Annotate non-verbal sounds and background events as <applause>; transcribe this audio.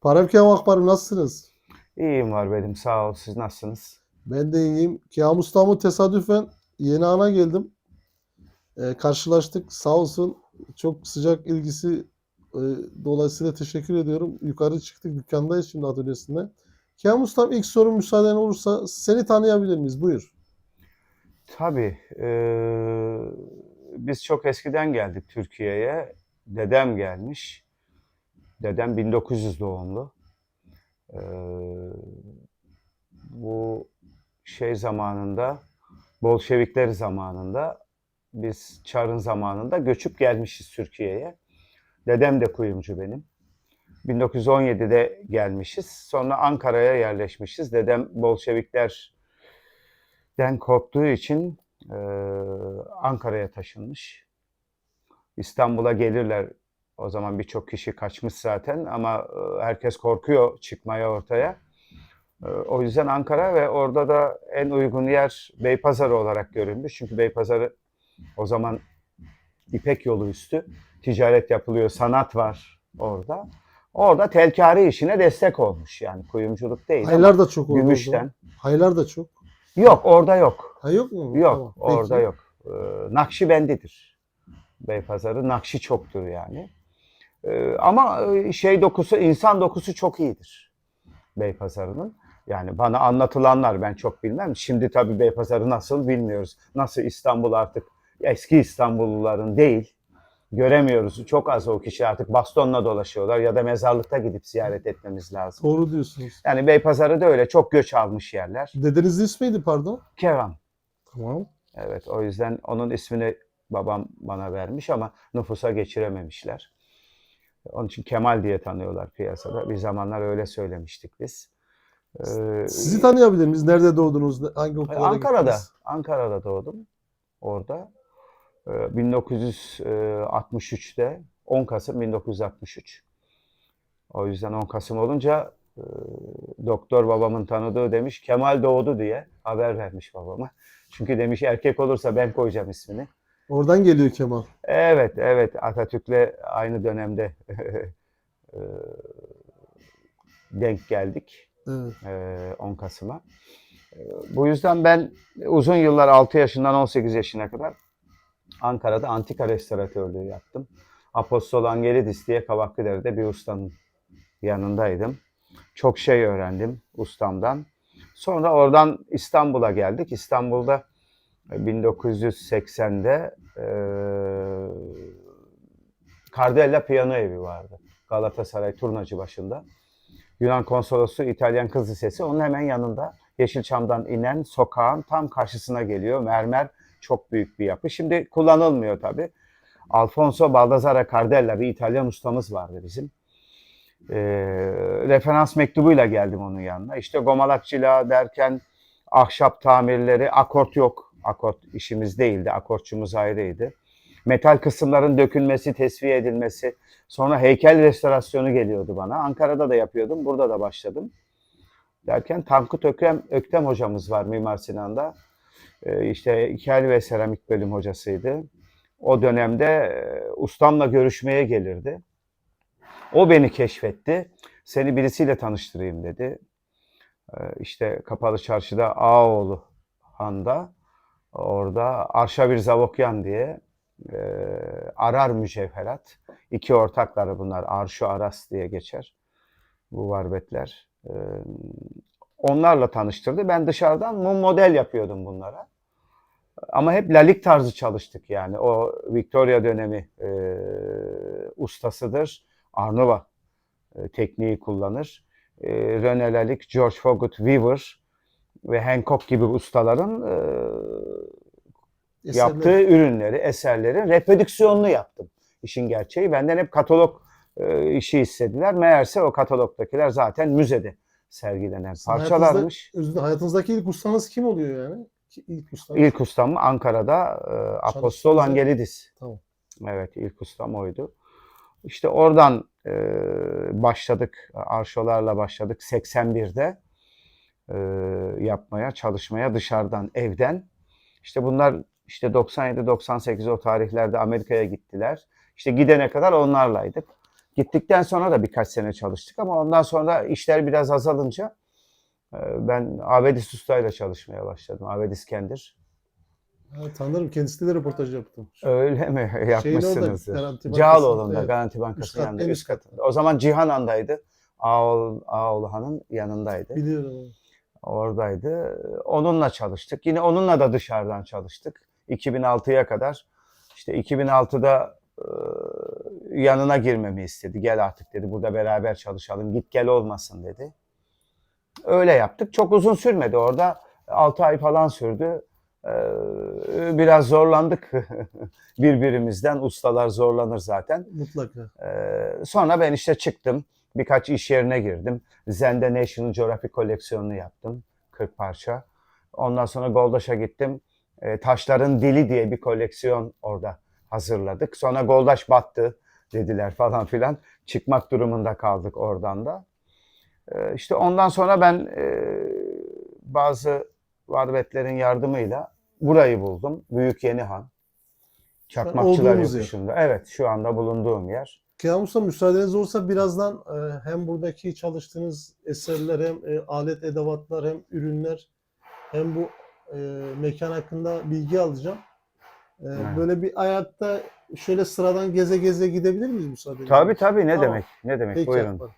Paremkem Akbarım nasılsınız? İyiyim var benim sağ ol. Siz nasılsınız? Ben de iyiyim. Kamus'tan tesadüfen yeni ana geldim. Ee, karşılaştık. Sağ olsun çok sıcak ilgisi e, dolayısıyla teşekkür ediyorum. Yukarı çıktık dükkandayız şimdi atölyesinde. Kamus'tan ilk sorum müsaaden olursa seni tanıyabilir miyiz? Buyur. Tabii. eee, biz çok eskiden geldik Türkiye'ye. Dedem gelmiş. Dedem 1900 doğumlu. Eee, bu şey zamanında, Bolşevikler zamanında, biz Çar'ın zamanında göçüp gelmişiz Türkiye'ye. Dedem de kuyumcu benim. 1917'de gelmişiz. Sonra Ankara'ya yerleşmişiz. Dedem Bolşeviklerden korktuğu için eee, Ankara'ya taşınmış. İstanbul'a gelirler. O zaman birçok kişi kaçmış zaten ama e, herkes korkuyor çıkmaya ortaya. E, O yüzden Ankara ve orada da en uygun yer Beypazarı olarak görülmüş. Çünkü Beypazarı o zaman İpek yolu üstü ticaret yapılıyor, sanat var orada. Orada telkari işine destek olmuş yani kuyumculuk değil Haylar da çok orada o zaman. gümüşten. Haylar da çok. Yok orada yok. Ha yok mu? Yok Tamam, orada peki. yok. Ee, Nakşibendidir. Beypazarı Nakşi çoktur yani. Ee, ama e, şey dokusu, insan dokusu çok iyidir Beypazarı'nın. Yani bana anlatılanlar ben çok bilmem. Şimdi tabii Beypazarı nasıl bilmiyoruz. Nasıl İstanbul artık eski İstanbulluların değil. Göremiyoruz. Çok az o kişi artık bastonla dolaşıyorlar ya da mezarlıkta gidip ziyaret etmemiz lazım. Doğru diyorsunuz. Yani Beypazarı da öyle çok göç almış yerler. Dedenizin ismiydi pardon? Kevan. Tamam. Evet o yüzden onun ismini babam bana vermiş ama nüfusa geçirememişler. Onun için Kemal diye tanıyorlar piyasada. Bir zamanlar öyle söylemiştik biz. Ee, Sizi tanıyabilir miyiz? Nerede doğdunuz? Hangi okullara Ankara'da. gittiniz? Ankara'da doğdum. Orada. Ee, 1963'te 10 Kasım 1963. O yüzden 10 Kasım olunca e, doktor babamın tanıdığı demiş Kemal doğdu diye haber vermiş babama. Çünkü demiş erkek olursa ben koyacağım ismini. Oradan geliyor Kemal. Evet, evet. Atatürk'le aynı dönemde <laughs> e, denk geldik Evet. e, 10 Kasım'a. E, Bu yüzden ben uzun yıllar 6 yaşından 18 yaşına kadar Ankara'da antika restoratörlüğü yaptım. Apostol Angelidis diye Kavaklıdere'de bir ustanın yanındaydım. Çok şey öğrendim ustamdan. Sonra oradan İstanbul'a geldik. İstanbul'da e, 1980'de e, Cardella Piyano Evi vardı. Galatasaray Turnacı başında. Yunan konsolosu İtalyan Kız Lisesi onun hemen yanında. Yeşilçam'dan inen sokağın tam karşısına geliyor. Mermer çok büyük bir yapı. Şimdi kullanılmıyor tabii. Alfonso Baldassare Cardella bir İtalyan ustamız vardı bizim. Ee, referans mektubuyla geldim onun yanına. İşte gomalakçılığa derken ahşap tamirleri, akort yok. Akort işimiz değildi. Akortçumuz ayrıydı. Metal kısımların dökülmesi, tesviye edilmesi. Sonra heykel restorasyonu geliyordu bana. Ankara'da da yapıyordum. Burada da başladım. Derken Tankut Ökrem, Öktem hocamız var Mimar Sinan'da. Ee, işte heykel ve seramik bölüm hocasıydı. O dönemde e, ustamla görüşmeye gelirdi. O beni keşfetti. Seni birisiyle tanıştırayım dedi. Ee, işte Kapalı Çarşı'da Ağoğlu Han'da orada Arşavir Zavokyan diye e, arar mücevherat. İki ortakları bunlar. Arşu Aras diye geçer. Bu varbetler. Ee, onlarla tanıştırdı. Ben dışarıdan mum model yapıyordum bunlara. Ama hep lalik tarzı çalıştık yani. O Victoria dönemi e, ustasıdır. Arnova e, tekniği kullanır. E, René Lalique, George Fogut Weaver ve Hancock gibi ustaların e, Eserler. yaptığı ürünleri, eserlerin reprodüksiyonunu yaptım. İşin gerçeği. Benden hep katalog e, işi istediler. Meğerse o katalogdakiler zaten müzede sergilenen Sizin parçalarmış. Hayatınızda, hayatınızdaki ilk ustanız kim oluyor yani? İlk ustanız. İlk ustam Ankara'da e, Apostol Angelidis. Tamam. Evet ilk ustam oydu. İşte oradan e, başladık. Arşolarla başladık 81'de e, yapmaya, çalışmaya dışarıdan, evden. İşte bunlar işte 97-98 o tarihlerde Amerika'ya gittiler. İşte gidene kadar onlarlaydık. Gittikten sonra da birkaç sene çalıştık ama ondan sonra işler biraz azalınca e, ben Avedis Usta'yla çalışmaya başladım. Avedis Kendir. Ha, tanırım. Kendisiyle de röportaj yaptım. Öyle mi? Bankası'nda, Cağaloğlu'nda, evet. Garanti Bankası'nın yanında, üst üst kat. katında. O zaman Cihanan'daydı. Ağol, Ağolhan'ın yanındaydı. Biliyorum. Oradaydı. Onunla çalıştık. Yine onunla da dışarıdan çalıştık. 2006'ya kadar. İşte 2006'da e, yanına girmemi istedi. Gel artık dedi. Burada beraber çalışalım. Git gel olmasın dedi. Öyle yaptık. Çok uzun sürmedi orada. 6 ay falan sürdü. E, biraz zorlandık <laughs> birbirimizden. Ustalar zorlanır zaten. Mutlaka. Ee, sonra ben işte çıktım. Birkaç iş yerine girdim. Zende National Geographic koleksiyonunu yaptım. 40 parça. Ondan sonra Goldaş'a gittim. Ee, Taşların Dili diye bir koleksiyon orada hazırladık. Sonra Goldaş battı dediler falan filan. Çıkmak durumunda kaldık oradan da. Ee, işte ondan sonra ben e, bazı varbetlerin yardımıyla burayı buldum. Büyük Yenihan. Çakmakçılar. Yokuşu'nda. Evet şu anda bulunduğum yer. Kenan Usta müsaadeniz olursa birazdan e, hem buradaki çalıştığınız eserler hem e, alet edevatlar hem ürünler hem bu e, mekan hakkında bilgi alacağım. Evet. Böyle bir ayakta şöyle sıradan geze geze gidebilir miyiz müsaadenizle? Tabii tabii ne Tamam. demek? Ne demek? Peki Buyurun. Akbar.